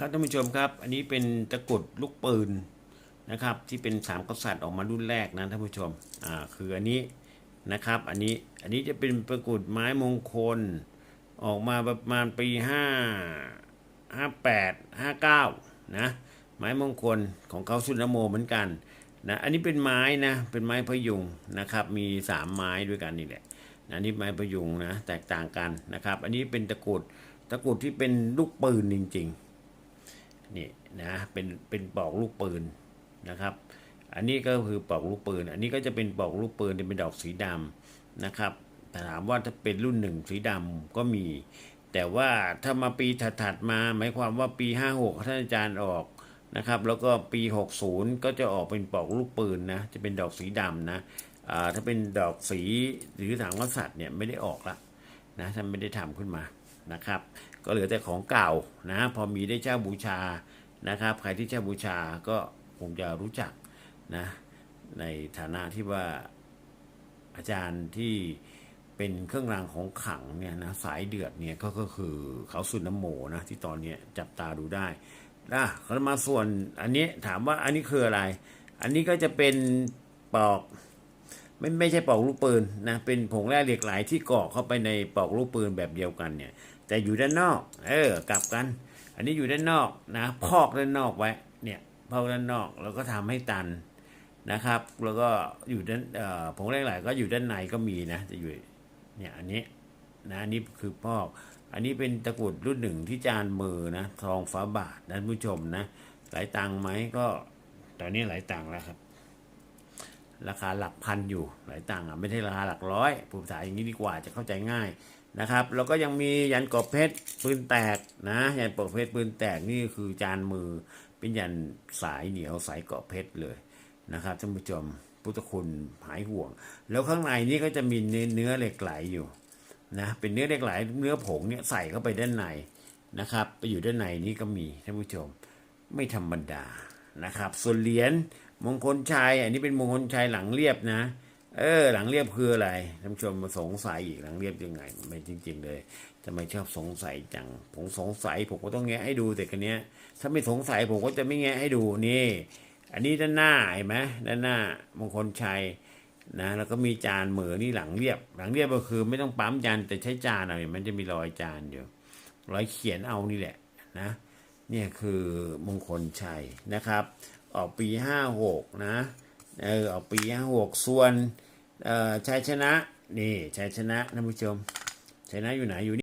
ครับท่านผู้ชมครับ อันนี้เป็นตะกรุดลูกปืนนะครับ ที่เป็นสามกษัตริย์ออกมารุ่นแรกนะท่านผู้ชมอ่าคืออันนี้นะครับ อันนี้อันนี้จะเป็นตะกุดไม้มงคล ออกมาประมาณปีห้าห้าแปดห้าเก้านะไม้มงคลของเขาสุนโมเหมือนกันนะอันนี้เป็นไม้นะเป็นไม้พยุงนะครับ มีสามไม้ด้วยกันนี่แหละนะอันนี้ไม้พยุงนะแตกต่างกันนะครับ อันนี้เป็นตะกรุดตะกรุดที่เป็นลูกปืนจริง ๆ นี่นะเป็นเป็นปลอกลูกปืนนะครับ อันนี้ก็คือปลอกลูกปืน อันนี้ก็จะเป็นปลอกลูกปืนที่เป็นดอกสีดำนะครับแต่ถามว่าถ้าเป็นรุ่นหนึ่งสีดำก็มี แต่ว่าถ้ามาปีถัดๆมาหมายความว่าปี 56ท่านอาจารย์ออกนะครับ แล้วก็ปี 60 ก็จะออกเป็นปลอกลูกปืนนะจะเป็นดอกสีดำนะถ้าเป็นดอกสีหรือถางกษัตริย์เนี่ยไม่ได้ออกละนะท่านไม่ได้ทำขึ้นมานะครับ ก็เหลือแต่ของเก่านะพอมีได้เช่าบูชานะครับ ใครที่เช่าบูชาก็คงจะรู้จักนะในฐานะที่ว่าอาจารย์ที่เป็นเครื่องรางของขังเนี่ยนะสายเดือดเนี่ยก็ก็คือเขาสุนนโมนะที่ตอนนี้จับตาดูได้นะเขามาส่วนอันนี้ถามว่าอันนี้คืออะไร อันนี้ก็จะเป็นปลอก ไม่ไม่ใช่ปอกลูกปืนนะเป็นผงแร่เหล็กไหลที่เกรอกเข้าไปในปอกลูกปืนแบบเดียวกันเนี่ย แต่อยู่ด้านนอก เออกลับกัน อันนี้อยู่ด้านนอกนะพอกด้านนอกไว้เนี่ยพอกด้านนอกแล้วก็ทำให้ตันนะครับ แล้วก็อยู่ด้านผงแร่เหล็กไหลก็อยู่ด้านในก็มีนะจะอยู่เนี่ยอันนี้นะอันนี้คือพอก อันนี้เป็นตะกรุดรุ่นหนึ่งที่จานมือนะทองฟ้าบาทท่านผู้ชมนะหลายตังไหมก็ตอนนี้หลายตังแล้วครับ ราคาหลักพันอยู่หลายตังอะไม่ใช่ราคาหลักร้อยผู้ภาษาอย่างนี้ดีกว่าจะเข้าใจง่ายนะครับ แล้วก็ยังมียันกอบเพชรปืนแตกนะยันกรอบเพชรปืนแตกนี่คือจานมือเป็นยันสายเหนียวสายกอบเพชรเลยนะครับท่านผู้ชมพุทธคุณหายห่วง แล้วข้างในนี่ก็จะมีเนื้อเนื้อเหล็กไหลอยู่นะเป็นเนื้อเหล็กไหลเนื้อผงเนี่ยใส่เข้าไปด้านในนะครับ ไปอยู่ด้านในนี่ก็มีท่านผู้ชมไม่ธรรมดา นะครับ ส่วนเหรียญมงคลชัยอันนี้เป็นมงคลชัยหลังเรียบนะ เออ หลังเรียบคืออะไรท่านผู้ชมมาสงสัยอีกหลังเรียบยังไง ไม่จริง ๆ เลยทำไมชอบสงสัยจัง ผมสงสัยผมก็ต้องแงะให้ดูแต่กันเนี้ย ถ้าไม่สงสัยผมก็จะไม่แงะให้ดูนี่ อันนี้ด้านหน้าเห็นไหมด้านหน้ามงคลชัยนะแล้วก็มีจานเหมือนี่หลังเรียบ หลังเรียบก็คือไม่ต้องปั๊มจานแต่ใช้จานเอาเห็นมันจะมีรอยจานอยู่รอยเขียนเอานี่แหละนะ เนี่ยคือมงคลชัยนะครับ ออกปีห้าหกนะเออออกปีห้าหกส่วนชัยชนะ นี่ชัยชนะท่านผู้ชมชัยชนะอยู่ไหนอยู่นี่